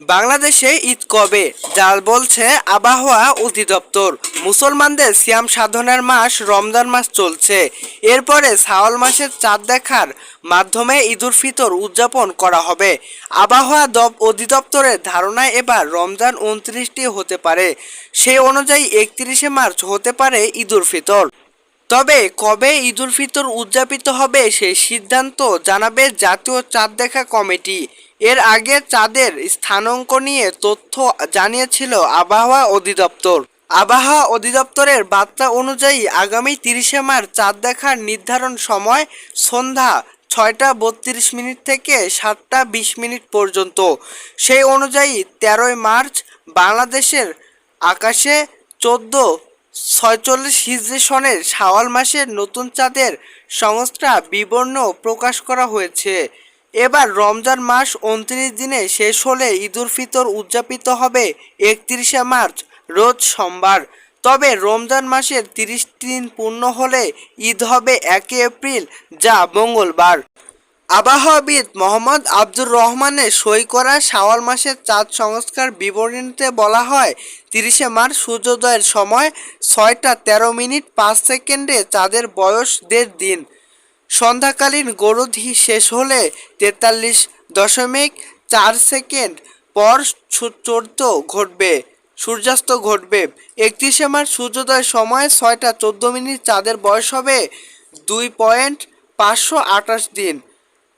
বাংলাদেশে ঈদ কবে, জাল বলছে আবহাওয়া অধিদপ্তর। মুসলমানদের সিয়াম সাধনের মাস, রমজান মাস চলছে। এরপরে শাওয়াল মাসের চাঁদ দেখার মাধ্যমে ঈদুল ফিতর উদযাপন করা হবে। আবহাওয়া দপ অধিদপ্তরের ধারণায় এবার রমজান উনত্রিশটি হতে পারে। সেই অনুযায়ী একত্রিশে মার্চ হতে পারে ঈদুল ফিতর। তবে কবে ঈদুল ফিতর উদযাপিত হবে সেই সিদ্ধান্ত জানাবে জাতীয় চাঁদ দেখা কমিটি। এর আগে চাঁদের স্থানাঙ্ক নিয়ে তথ্য জানিয়েছিল আবহাওয়া অধিদপ্তর। আবহাওয়া অধিদপ্তরের বার্তা অনুযায়ী আগামী তিরিশে মার্চ চাঁদ দেখার নির্ধারণ সময় সন্ধ্যা ছয়টা বত্রিশ মিনিট থেকে সাতটা বিশ মিনিট পর্যন্ত। সেই অনুযায়ী তেরোই মার্চ বাংলাদেশের আকাশে চোদ্দ ছয়চল্লিশ হিজরি সনের শাওয়াল মাসের নতুন চাঁদের সংস্থা বিবর্ণ প্রকাশ করা হয়েছে। এবার রমজান মাস উনত্রিশ দিনে শেষ হলে ঈদুল ফিতর উদযাপিত হবে একত্রিশে মার্চ, রোজ সোমবার। তবে রমজান মাসের তিরিশ দিন পূর্ণ হলে ঈদ হবে একই এপ্রিল, যা মঙ্গলবার। আবহাওয়াবিদ মোহাম্মদ আব্দুর রহমানের সই করা শাওয়াল মাসের চাঁদ সংস্কার বিবরণীতে বলা হয়, তিরিশে মার্চ সূর্যোদয়ের সময় ছয়টা তেরো মিনিট পাঁচ সেকেন্ডে চাঁদের বয়স দেড় দিন। সন্ধ্যাকালীন গরুধি শেষ হলে তেতাল্লিশ দশমিক চার সেকেন্ড পর চোদ্দ ঘটবে, সূর্যাস্ত ঘটবে। একত্রিশে মার্চ সূর্যোদয়ের সময় ছয়টা চোদ্দ মিনিট চাঁদের বয়স হবে দুই পয়েন্ট পাঁচশো আঠাশ দিন।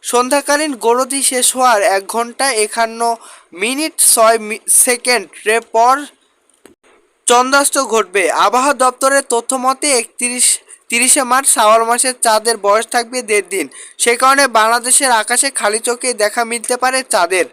সন্ধ্যাকালীন গরুধি শেষ হওয়ার এক ঘণ্টা একান্ন মিনিট ছয় সেকেন্ডের পর চন্দ্রাস্ত ঘটবে। আবহাওয়া দপ্তরের তথ্য মতে একত্রিশ তিরিশে মার্চ শ্রাবণ মাসের চাঁদের বয়স থাকবে দেড় দিন। সে কারণে বাংলাদেশের আকাশে খালি চোখে দেখা মিলতে পারে চাঁদের।